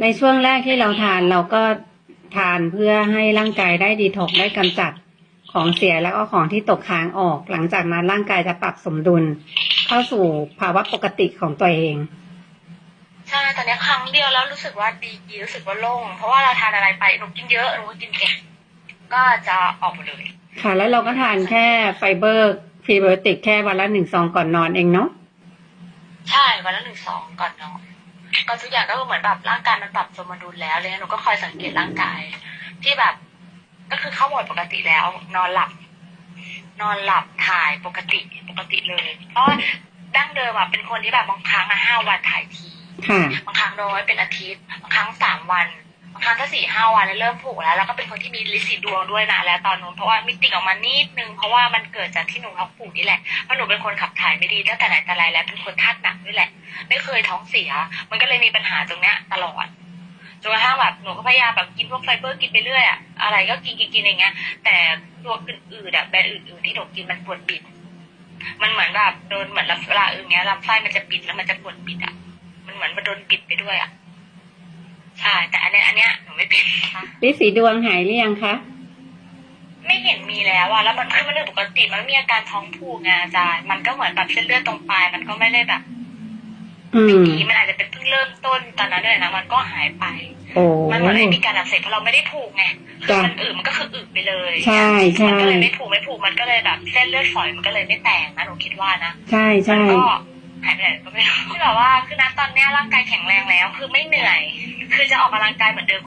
ในช่วงแรกที่เราทานเราก็ทานเพื่อให้ร่างกายได้ดีท็อกซ์ได้กำจัดของเสียแล้วก็ของที่ตกค้างออก หลังจากนั้นร่างกายจะปรับสมดุล เข้าสู่ภาวะปกติของตัวเองใช่ตอนนี้ครั้งเดียวแล้วรู้สึกว่าดีรู้สึกว่าโล่งเพราะว่าเราทานอะไรไปหนูกินเยอะหนูก็กินเก่งก็จะออกหมดเลย ค่ะ แล้วเราก็ทานแค่ไฟเบอร์พรีไบโอติกแค่วันละหนึ่งซองก่อนนอนเองเนาะใช่วันละหนึ่งสองก่อนนอน ก็ทุกอย่างก็เหมือนแบบร่างกายมันปรับสมดุลแล้วเลยหนูก็คอยสังเกตร่างกาย ที่แบบ ก็คือเข้าโหมดปกติแล้ว นอนหลับ นอนหลับถ่ายปกติปกติเลย เพราะว่าดั้งเดิมอะเป็นคนที่แบบบางครั้งอะห้าวันถ่ายทีค่ะบางครั้งน้อยเป็นอาทิตย์บางครั้งสามวันบางครั้งถ้าสี่ห้าวันแล้วเริ่มผูกแล้วแล้วก็เป็นคนที่มีลิสีดวงด้วยนะแล้วตอนนู้นเพราะว่ามิติออกมานิดนึงเพราะว่ามันเกิดจากที่หนูท้องผูกนี่แหละเพราะหนูเป็นคนขับถ่ายไม่ดีตั้งแต่ไหนแต่ไรแล้วเป็นคนธาตุหนักด้วยแหละ ไม่เคยท้องเสีย มันก็เลยมีปัญหาตรงเนี้ยตลอดจนกระทั่งแบบหนูก็พยายามแบบกินพวกไฟเบอร์กินไปเรื่อยอะอะไรก็กินกินกินอย่างเงี้ย แต่ตัวอื่นๆอะแบรนด์อื่นๆที่หนูกินมันปวดปิด มันเหมือนแบบโดนเหมือนเวลาอื่นเงี้ยลำไส้มันจะปิดแล้วมันจะปวดปิดอะมันเหมือนมันโดนปิดไปด้วยอะใช่แต่อันเนี้ยอันเนี้ยหนูไม่เป็นค่ะลิสีดวงหายหรือยังคะไม่เห็นมีแล้วอะแล้วมันคือมันเรื่องปกติมันไม่มีอาการท้องผูกไงอาจารย์มันก็เหมือนแบบเส้นเลือดตรงปลายมันก็ไม่ได้แบบ อืมมีมันอาจจะเป็นเพิ่งเริ่มต้นตอนนั้นด้วยนะมันก็หายไปโอ้มันเหมือนไม่มีการอักเสบเพราะเราไม่ได้ผูกไงคือจ้ะมันอืดมันก็คืออืดไปเลยใช่ใช่มันก็เลยไม่ผูกไม่ผูกมันก็เลยแบบเส้นเลือดฝอยมันก็เลยไม่แตกนะหนูคิดว่านะใช่มัใช่ก็หายไปไหนก็ไม่รู้คือแบบว่าคือณตอนเนี้ยร่างกายแข็งแรงแล้ว คือไม่เหนื่อย คือจะออกกำลังกายเหมือนเดิม